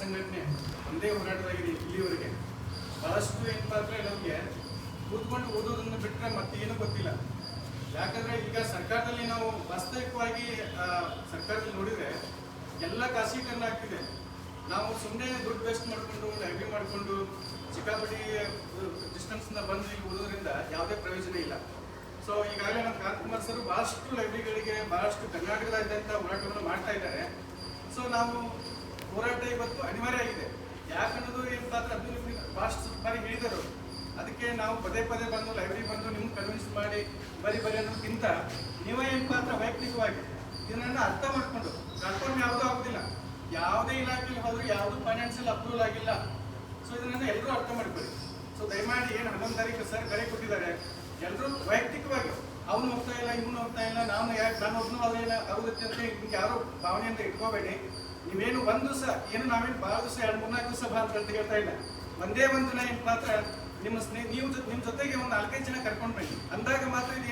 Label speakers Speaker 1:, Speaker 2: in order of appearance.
Speaker 1: ಸಂಘಟನೆ ಒಂದೇ ಹೋರಾಟವಾಗಿದೆ ಇಲ್ಲಿವರೆಗೆ. ಬಹಳಷ್ಟು ಏನಪ್ಪ ಅಂದ್ರೆ ನಮಗೆ ಕೂತ್ಕೊಂಡು ಓದೋದನ್ನು ಬಿಟ್ಟರೆ ಏನು ಗೊತ್ತಿಲ್ಲ. ಯಾಕಂದ್ರೆ ಈಗ ಸರ್ಕಾರದಲ್ಲಿ ನಾವು ವಾಸ್ತವಿಕವಾಗಿ ಸರ್ಕಾರದಲ್ಲಿ ನೋಡಿದ್ರೆ ಎಲ್ಲ ಖಾಸಗೀಕರಣ ಆಗ್ತಿದೆ. ನಾವು ಸುಮ್ಮನೆ ದುಡ್ಡು ವೇಸ್ಟ್ ಮಾಡಿಕೊಂಡು, ಲೈಬ್ರರಿ ಮಾಡಿಕೊಂಡು, ಚಿಕ್ಕಾಪಟ್ಟಿ ಡಿಸ್ಟೆನ್ಸ್ನ ಬಂದು ಇಲ್ಲಿ ಓದೋದ್ರಿಂದ ಯಾವುದೇ ಪ್ರಯೋಜನ ಇಲ್ಲ. ಸೊ ಈಗಾಗಲೇ ನಮ್ಮ ಕಾಂತಕುಮಾರ್ ಸರ್ ಬಹಳಷ್ಟು ಲೈಬ್ರರಿಗಳಿಗೆ ಬಹಳಷ್ಟು ಕರ್ನಾಟಕದಾದ್ಯಂತ ಹೋರಾಟವನ್ನು ಮಾಡ್ತಾ ಇದ್ದಾರೆ. ಸೊ ನಾವು ಹೋರಾಟ ಇವತ್ತು ಅನಿವಾರ್ಯ ಆಗಿದೆ. ಯಾಕನ್ನೋದು ಅಂದ್ರೆ ಅಬ್ದುಲ್ ಫಾಸ್ಟ್ ಬಾರಿ ಹೇಳಿದರು. ಅದಕ್ಕೆ ನಾವು ಪದೇ ಪದೇ ಬಂದು ಲೈಬ್ರರಿ ಬಂದು ನಿಮ್ಗೆ ಕನ್ವಿನ್ಸ್ ಮಾಡಿ, ಬರಿ ಬರಿ ಅನ್ನೋದಕ್ಕಿಂತ ನೀವೇ ಏನು ಪಾತ್ರ ವೈಯಕ್ತಿಕವಾಗಿ ಇದನ್ನ ಅರ್ಥ ಮಾಡಿಕೊಂಡು ಕನ್ಫರ್ಮ್ ಯಾವುದೂ ಆಗೋದಿಲ್ಲ. ಯಾವುದೇ ಇಲಾಖೆಯಲ್ಲಿ ಹೋದರೂ ಯಾವುದು ಫೈನಾನ್ಷಿಯಲ್ ಅಪ್ರೂವಲ್ ಆಗಿಲ್ಲ. ಸೊ ಇದನ್ನ ಎಲ್ಲರೂ ಅರ್ಥ ಮಾಡ್ಕೊಳ್ಳಿ. ಸೊ ದಯಮಾಡಿ ಏನು ಹನ್ನೊಂದು ತಾರೀಕು ಸರ್ ಕರೆ ಕೊಟ್ಟಿದ್ದಾರೆ. ಎಲ್ಲರೂ ವೈಯಕ್ತಿಕವಾಗಿ ಅವನು ಹೋಗ್ತಾ ಇಲ್ಲ, ಇವನು ಹೋಗ್ತಾ ಇಲ್ಲ, ನಾನು ಯಾಕೆ ನಾನು ಒಬ್ಬನು ಅದೇ ಆಗುತ್ತೆ ಅಂತ ನಿಮ್ಗೆ ಯಾರು ಭಾವನೆಯಿಂದ ಇಟ್ಕೋಬೇಡಿ. ನೀವೇನು ಒಂದು ದಿವಸ, ಏನು ನಾವೇನು ಭಾಳ ದಿವಸ, ಎರಡು, ಮೂರ್ನಾಲ್ಕು ದಿವಸ ಬಾ ಅಂತ ಹೇಳ್ತಾ ಇಲ್ಲ. ಒಂದೇ ಒಂದು ದಿನ ಏನು ಮಾತ್ರ ನಿಮ್ಮ ಸ್ನೇಹ, ನೀವು ನಿಮ್ಮ ಜೊತೆಗೆ ಒಂದು ನಾಲ್ಕೈದು ಜನ ಕರ್ಕೊಂಡು ಬನ್ನಿ. ಅಂದಾಗ ಮಾತ್ರ ಇದು